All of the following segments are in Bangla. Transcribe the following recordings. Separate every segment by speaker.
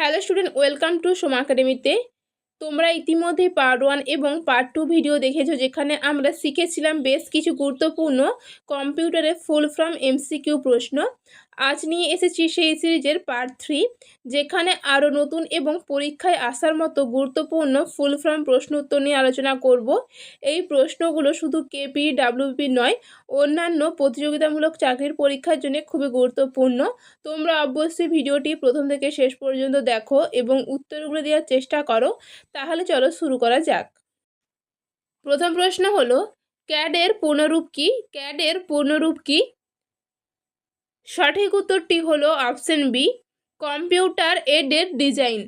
Speaker 1: Hello student welcome to Soma একাডেমিতে তোমরা ইতিমধ্যে পার্ট ওয়ান এবং পার্ট টু ভিডিও দেখেছ যেখানে আমরা শিখেছিলাম বেশ কিছু গুরুত্বপূর্ণ কম্পিউটারে ফুল ফ্রম এমসিকিউ প্রশ্ন। আজ নিয়ে এসেছি সেই সিরিজের পার্ট থ্রি যেখানে আরও নতুন এবং পরীক্ষায় আসার মতো গুরুত্বপূর্ণ ফুল ফ্রম প্রশ্ন উত্তর নিয়ে আলোচনা করব। এই প্রশ্নগুলো শুধু কেপি ডাব্লিউপি নয়, অন্যান্য প্রতিযোগিতামূলক চাকরির পরীক্ষার জন্য খুবই গুরুত্বপূর্ণ। তোমরা অবশ্যই ভিডিওটি প্রথম থেকে শেষ পর্যন্ত দেখো এবং উত্তরগুলো দেওয়ার চেষ্টা করো। তাহলে চলো শুরু করা যাক। প্রথম প্রশ্ন হলো ক্যাডের পূর্ণরূপ কি? ক্যাডের পূর্ণরূপ কি? সঠিক উত্তরটি হলো option B, computer aided design.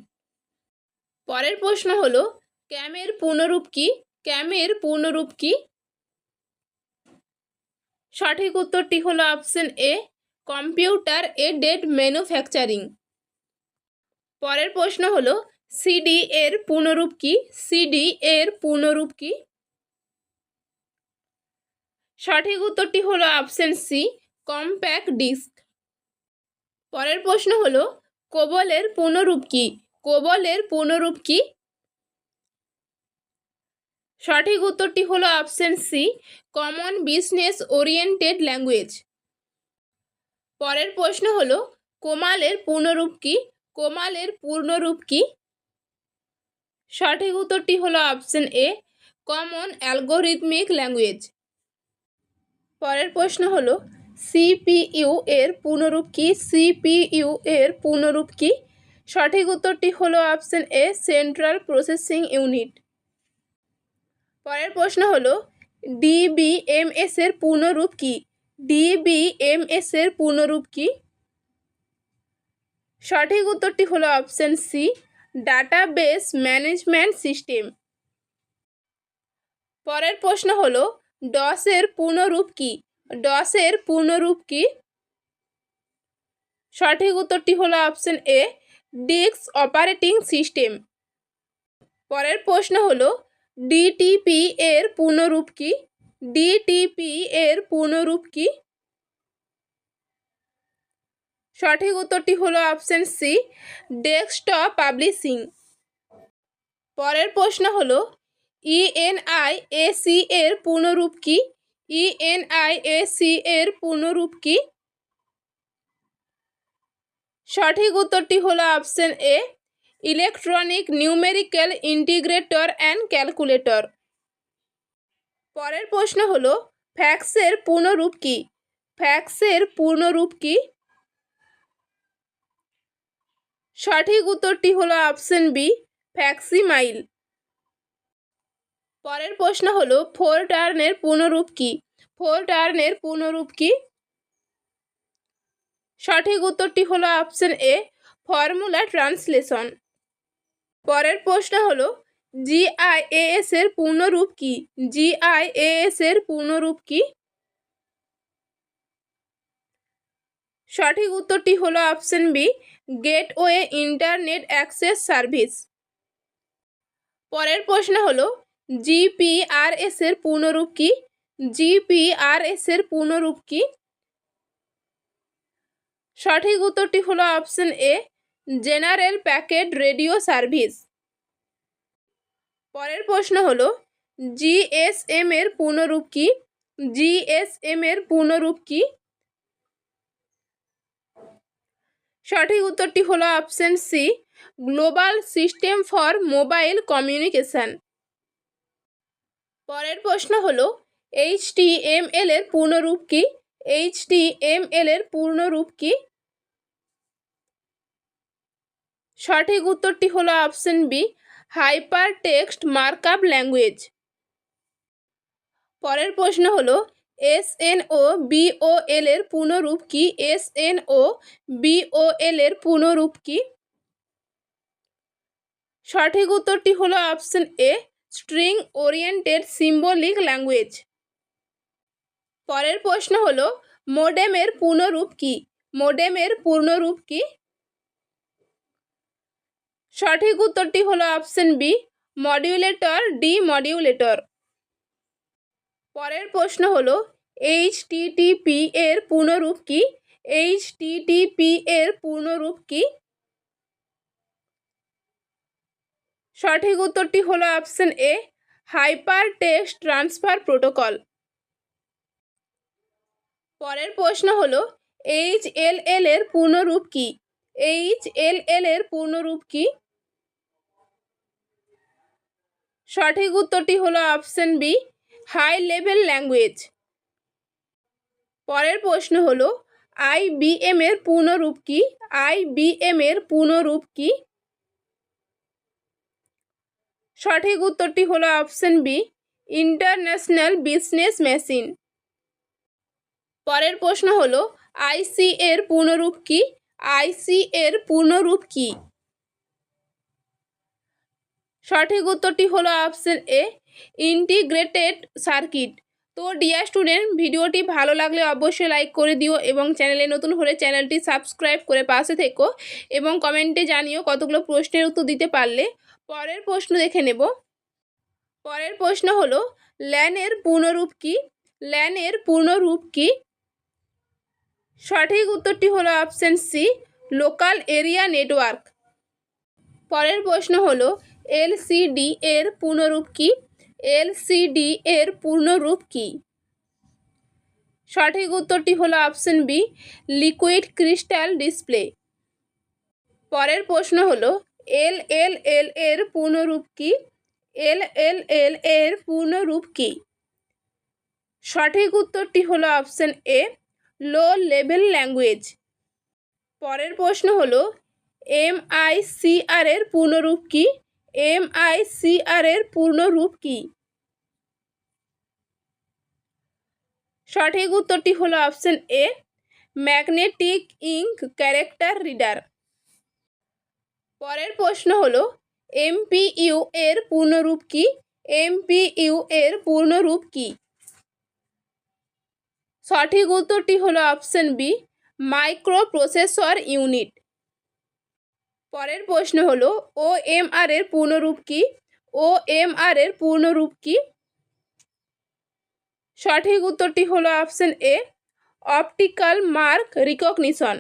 Speaker 1: পরের প্রশ্ন হলো, ক্যামের পূর্ণরূপ কি? ক্যামের পূর্ণরূপ কি? সঠিক উত্তরটি হলো option A, computer aided manufacturing. পরের প্রশ্ন হলো, সিডি এর পূর্ণরূপ কি? সিডি এর পূর্ণরূপ কি? সঠিক উত্তরটি হলো অপশন সি কম্প্যাক্ট ডিস্ক। পরের প্রশ্ন হলো, কোবলের পূর্ণরূপ কি? কোবলের পূর্ণরূপ কি? সঠিক উত্তরটি হলো option C, common business oriented language. পরের প্রশ্ন হলো, কোমালের পূর্ণরূপ কি? কোমালের পূর্ণরূপ কি? সঠিক উত্তরটি হলো option A, common algorithmic language. পরের প্রশ্ন হলো সিপিইউ এর পূর্ণরূপ কি? সিপিইউ এর পুনরূপ কি? সঠিক উত্তরটি হলো option A, central processing unit. পরের প্রশ্ন হলো, ডিবিএমএস এর পূর্ণরূপ কি? ডিবিএমএস এর পূর্ণরূপ কি? সঠিক উত্তরটি হলো option C, database management system. পরের প্রশ্ন হলো, ডসের পূর্ণরূপ কি? ডসের পূর্ণরূপ কি? সঠিক উত্তরটি হলো option A, disk operating system. পরের প্রশ্ন হলো, ডিটিপি এর পূর্ণরূপ কি? ডিটিপি এর পূর্ণরূপ কি? সঠিক উত্তরটি হলো অপশন সি, ডেস্কটপ পাবলিশিং। পরের প্রশ্ন হলো, ইএনআই এসি এর পূর্ণরূপ কি? ইএনআই এসি এর পূর্ণরূপ কি? সঠিক উত্তরটি হলো option A, electronic numerical integrator and calculator. পরের প্রশ্ন হলো, ফ্যাক্সের পূর্ণরূপ কি? ফ্যাক্সের পূর্ণরূপ কি? সঠিক উত্তরটি হলো অপশন বি, ফ্যাক্সিমাইল। পরের প্রশ্ন হলো ফোর টার্নের পূর্ণরূপ কি? ফোর টার্নের পূর্ণরূপ কি? সঠিক উত্তরটি হলো অপশন এ, ফর্মুলা ট্রান্সলেশন। পরের প্রশ্ন হলো, জিআইএএস এর পূর্ণরূপ কি? জিআইএএস এর পূর্ণরূপ কি? সঠিক উত্তরটি হলো option B, gateway internet access service. পরের প্রশ্ন হলো জিপিআরএস এর পূর্ণরূপ কি? জিপিআরএস এর পূর্ণরূপ কি? সঠিক উত্তরটি হলো option A, general packet radio service. পরের প্রশ্ন হলো জিএসএম এর পূর্ণরূপ কি? জিএসএম এর পূর্ণরূপ কি? সঠিক উত্তরটি হলো option C, global system for mobile communication. পরের প্রশ্ন হলো এইচটিএমএল এর পূর্ণরূপ কি? এইচটিএমএল এর পূর্ণরূপ কি? সঠিক উত্তরটি হলো option B hyper text markup language. পরের প্রশ্ন হলো এস এন ও বিওএল এর পূর্ণরূপ কি? এস এন ও বিওএল এর পূর্ণরূপ কি? সঠিক উত্তরটি হলো option A string oriented symbolic language. পরের প্রশ্ন হলো, মোডেমের পূর্ণরূপ কি? মোডেমের পূর্ণরূপ কি? সঠিক উত্তরটি হলো option B, modulator demodulator পরের প্রশ্ন হলো এইচটিটিপি এর পূর্ণরূপ কি? এইচটিটিপি এর পূর্ণরূপ কি? সঠিক উত্তরটি হলো option A hyper text transfer protocol. পরের প্রশ্ন হলো, এইচ এল এল এর পূর্ণরূপ কি? এইচ এল এল এর পূর্ণরূপ কি? সঠিক উত্তরটি হলো option B, high level language. পরের প্রশ্ন হলো আইবিএম এর পূর্ণরূপ কি? আইবিএম এর পূর্ণরূপ কি? সঠিক উত্তরটি হলো option B, international business machine. পরের প্রশ্ন হলো আইসি এর পূর্ণরূপ কি? আইসি এর পূর্ণরূপ কি? সঠিক উত্তরটি হলো অপশন এ, ইন্টিগ্রেটেড সার্কিট। তো ডিয়ার স্টুডেন্ট, ভিডিওটি ভালো লাগলে অবশ্যই লাইক করে দিও এবং চ্যানেলে নতুন হলে চ্যানেলটি সাবস্ক্রাইব করে পাশে থেকো এবং কমেন্টে জানিও কতগুলো প্রশ্নের উত্তর দিতে পারলে। পরের প্রশ্ন দেখে নেব। পরের প্রশ্ন হলো, ল্যানের পূর্ণরূপ কি? ল্যানের পূর্ণরূপ কি? সঠিক উত্তরটি হলো option C, local area network. পরের প্রশ্ন হলো এলসিডি এর পূর্ণরূপ কি? এলসিডি এর পূর্ণরূপ কি? সঠিক উত্তরটি হলো option B, liquid crystal display. পরের প্রশ্ন হলো এল এল এল এর পূর্ণরূপ কি? এল এল এল এর পূর্ণরূপ কি? সঠিক উত্তরটি হলো option A, low level language. পরের প্রশ্ন হলো, এম আই সি আর এর পূর্ণরূপ কি? এম আই সি আর এর পূর্ণরূপ কি? সঠিক উত্তরটি হলো option A, magnetic ink character reader. পরের প্রশ্ন হলো, এমপিইউ এর পূর্ণরূপ কি? এমপিইউ এর পূর্ণরূপ কি? সঠিক উত্তরটি হলো option B micro processor unit. পরের প্রশ্ন হলো ও এম আর এর পূর্ণরূপ কি? ও এম আর এর পূর্ণরূপ কি? সঠিক উত্তরটি হলো option A, optical mark recognition.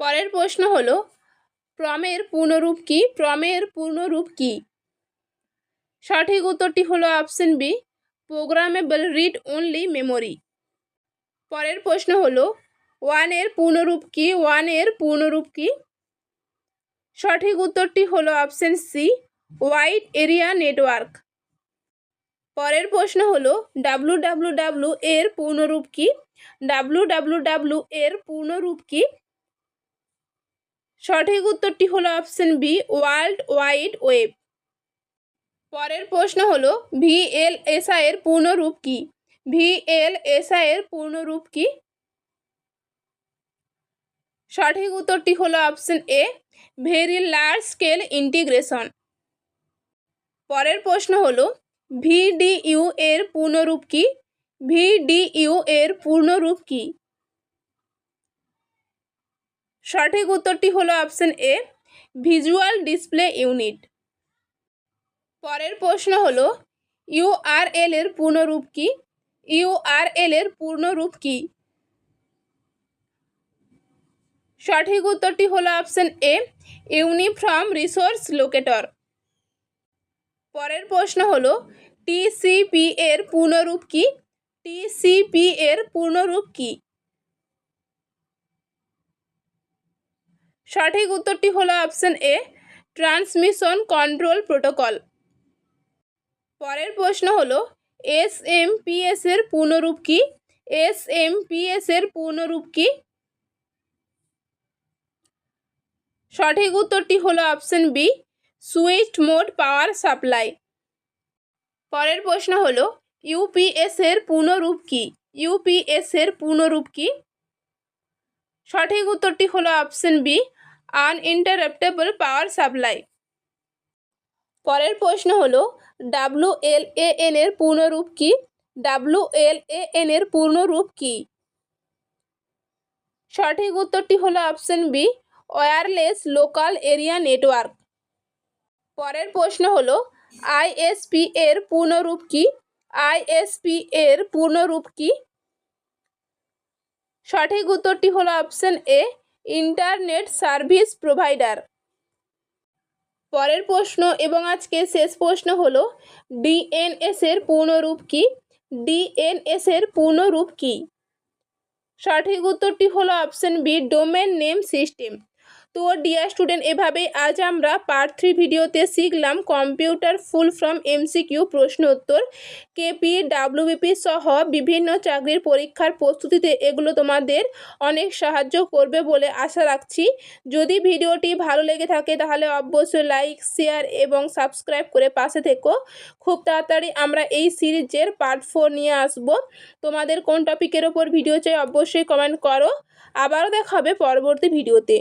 Speaker 1: পরের প্রশ্ন হলো প্রমের পূর্ণরূপ কি? প্রমের পূর্ণরূপ কি? সঠিক উত্তরটি হলো option B, programmable read only memory. পরের প্রশ্ন হলো, ওয়ানের পূর্ণরূপ কি? ওয়ানের পূর্ণরূপ কি? সঠিক উত্তরটি হলো option C, wide area network. পরের প্রশ্ন হলো ডাব্লু ডাব্লু ডাব্লু এর পূর্ণরূপ কি? ডাব্লু ডাব্লু ডাব্লু এর পূর্ণরূপ কি? সঠিক উত্তরটি হলো option B world wide web পরের প্রশ্ন হলো ভিএলএসআই এর পূর্ণরূপ কি? ভিএলএসআই এর পূর্ণরূপ কি? সঠিক উত্তরটি হলো option A very large scale integration পরের প্রশ্ন হলো ভিডিইউ এর পূর্ণরূপ কি? ভিডিইউ এর পূর্ণরূপ কি? সঠিক উত্তরটি হলো option A, visual display unit. পরের প্রশ্ন হলো ইউআরএল এর পূর্ণরূপ কি? ইউআরএল এর পূর্ণরূপ কি? সঠিক উত্তরটি হলো option A, uniform resource locator. পরের প্রশ্ন হলো টিসিপি এর পূর্ণরূপ কি? টিসিপি এর পূর্ণরূপ কি? সঠিক উত্তরটি হলো option A, transmission control protocol. পরের প্রশ্ন হলো, এস এম এর পূর্ণরূপ কি? এস এম এর পূর্ণরূপ কি? সঠিক উত্তরটি হলো option B, switched mode power supply. পরের প্রশ্ন হলো ইউপিএস এর পূর্ণরূপ কি? ইউপিএস এর পূর্ণরূপ কি? সঠিক উত্তরটি হলো option B uninterruptible power supply পরের প্রশ্ন হলো ডাব্লু এল এ এন এর পূর্ণরূপ কি? ডাব্লু এল এ এন এর পূর্ণরূপ কি? সঠিক উত্তরটি হলো option B wireless local area network পরের প্রশ্ন হলো আইএসপি এর পূর্ণরূপ কি? আইএসপি এর পূর্ণরূপ কি? সঠিক উত্তরটি হলো option A internet service provider. পরের প্রশ্ন এবং আজকে শেষ প্রশ্ন হলো ডিএনএস এর পূর্ণরূপ কি? ডিএনএস এর পূর্ণরূপ কি? সঠিক উত্তরটি হলো option B, domain name system. তো ডিয়ার স্টুডেন্ট এভাবেই আজ আমরা পার্ট থ্রি ভিডিওতে শিখলাম কম্পিউটার ফুল ফ্রম এমসিকিউ প্রশ্ন উত্তর। কেপি ডাব্লিউবিপি সহ বিভিন্ন চাকরির পরীক্ষার প্রস্তুতিতে এগুলো তোমাদের অনেক সাহায্য করবে বলে আশা রাখছি। যদি ভিডিওটি ভালো লেগে থাকে তাহলে অবশ্যই লাইক শেয়ার এবং সাবস্ক্রাইব করে পাশে থেকো। খুব তাড়াতাড়ি আমরা এই সিরিজের পার্ট ফোর নিয়ে আসব। তোমাদের কোন টপিকের ওপর ভিডিও চাই অবশ্যই কমেন্ট করো। আবারও দেখা হবে পরবর্তী ভিডিওতে